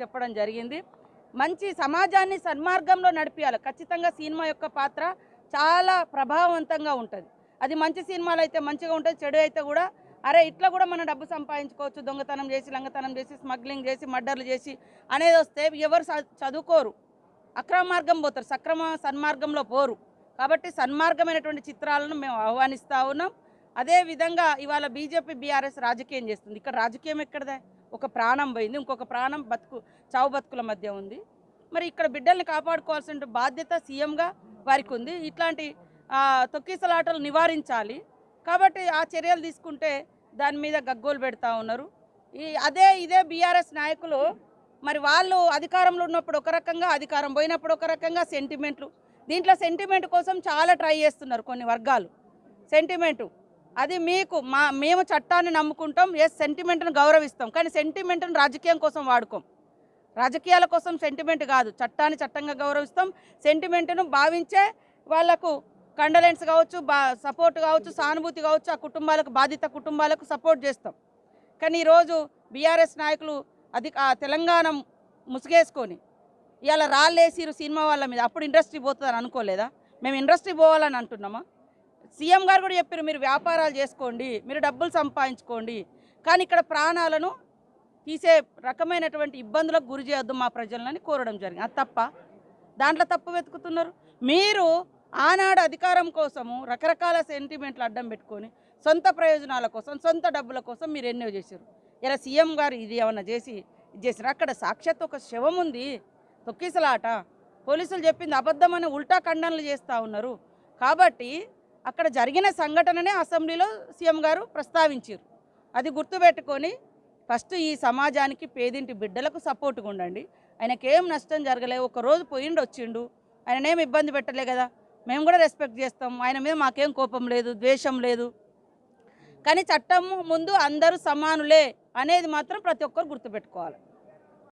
చెప్పడం జరిగింది. మంచి సమాజాన్ని సన్మార్గంలో నడిపించాలి ఖచ్చితంగా సినిమా యొక్క పాత్ర చాలా ప్రభావవంతంగా ఉంటుంది. అది మంచి సినిమాలు అయితే మంచిగా ఉంటుంది చెడు అయితే కూడా. అరే ఇట్లా కూడా మనం డబ్బు సంపాదించుకోవచ్చు. దొంగతనం చేసి లంగతనం చేసి స్మగ్లింగ్ చేసి మర్డర్లు చేసి అనేది వస్తే ఎవరు చ- చదువుకోరు. అక్రమ మార్గం పోతారు. సక్రమ సన్మార్గంలో పోరు. కాబట్టి సన్మార్గమైనటువంటి చిత్రాలను మేము ఆహ్వానిస్తూ ఉన్నాం. అదే విధంగా ఇవాళ బీజేపీ బీఆర్ఎస్ రాజకీయం చేస్తుంది. ఇక్కడ రాజకీయం ఎక్కడదే? ఒక ప్రాణం పోయింది ఇంకొక ప్రాణం బతుకు చావు బతుకుల మధ్య ఉంది. మరి ఇక్కడ బిడ్డల్ని కాపాడుకోవాల్సిన బాధ్యత సీఎంగా వారికి ఉంది. ఇట్లాంటి తొక్కిసలాటలు నివారించాలి. కాబట్టి ఆ చర్యలు తీసుకుంటే దాని మీద గగ్గోలు పెడతా ఉన్నారు. ఈ అదే ఇదే బీఆర్ఎస్ నాయకులు మరి వాళ్ళు అధికారంలో ఉన్నప్పుడు ఒక రకంగా అధికారం పోయినప్పుడు ఒక రకంగా సెంటిమెంట్లు దీంట్లో సెంటిమెంట్ కోసం చాలా ట్రై చేస్తున్నారు కొన్ని వర్గాలు. సెంటిమెంటు అది మీకు మా మేము చట్టాన్ని నమ్ముకుంటాం ఎస్ సెంటిమెంట్ను గౌరవిస్తాం కానీ సెంటిమెంట్ను రాజకీయం కోసం వాడుకోం. రాజకీయాల కోసం సెంటిమెంట్ కాదు చట్టాన్ని చట్టంగా గౌరవిస్తాం సెంటిమెంట్ను భావించే వాళ్ళకు కండలెన్స్ కావచ్చు బా సపోర్ట్ కావచ్చు సానుభూతి కావచ్చు ఆ కుటుంబాలకు బాధిత కుటుంబాలకు సపోర్ట్ చేస్తాం. కానీ ఈరోజు బీఆర్ఎస్ నాయకులు అది ఆ తెలంగాణ ముసుగేసుకొని ఇవాళ రాళ్ళేసిరు సినిమా వాళ్ళ మీద అప్పుడు ఇండస్ట్రీ పోతుందని అనుకోలేదా? మేము ఇండస్ట్రీ పోవాలని అంటున్నామా? సీఎం గారు కూడా చెప్పారు మీరు వ్యాపారాలు చేసుకోండి మీరు డబ్బులు సంపాదించుకోండి. కానీ ఇక్కడ ప్రాణాలను తీసే రకమైనటువంటి ఇబ్బందులకు గురి చేయొద్దు మా ప్రజలని కోరడం జరిగింది. అది తప్ప? దాంట్లో తప్పు వెతుకుతున్నారు? మీరు ఆనాడు అధికారం కోసము రకరకాల సెంటిమెంట్లు అడ్డం పెట్టుకొని సొంత ప్రయోజనాల కోసం సొంత డబ్బుల కోసం మీరు ఎన్నో చేశారు. ఇలా సీఎం గారు ఇది ఏమన్నా చేసి ఇది అక్కడ సాక్షాత్ ఒక శవం ఉంది. తొక్కిసలాట. పోలీసులు చెప్పింది అబద్ధమని ఉల్టా ఖండనలు చేస్తూ ఉన్నారు. కాబట్టి అక్కడ జరిగిన సంఘటననే అసెంబ్లీలో సీఎం గారు ప్రస్తావించారు. అది గుర్తుపెట్టుకొని ఫస్ట్ ఈ సమాజానికి పేదింటి బిడ్డలకు సపోర్ట్గా ఉండండి. ఆయనకేం నష్టం జరగలే ఒకరోజు పోయిండు వచ్చిండు ఆయననేం ఇబ్బంది పెట్టలే కదా. మేము కూడా రెస్పెక్ట్ చేస్తాం. ఆయన మీద మాకేం కోపం లేదు ద్వేషం లేదు. కానీ చట్టం ముందు అందరూ సమానులే అనేది మాత్రం ప్రతి ఒక్కరు గుర్తుపెట్టుకోవాలి.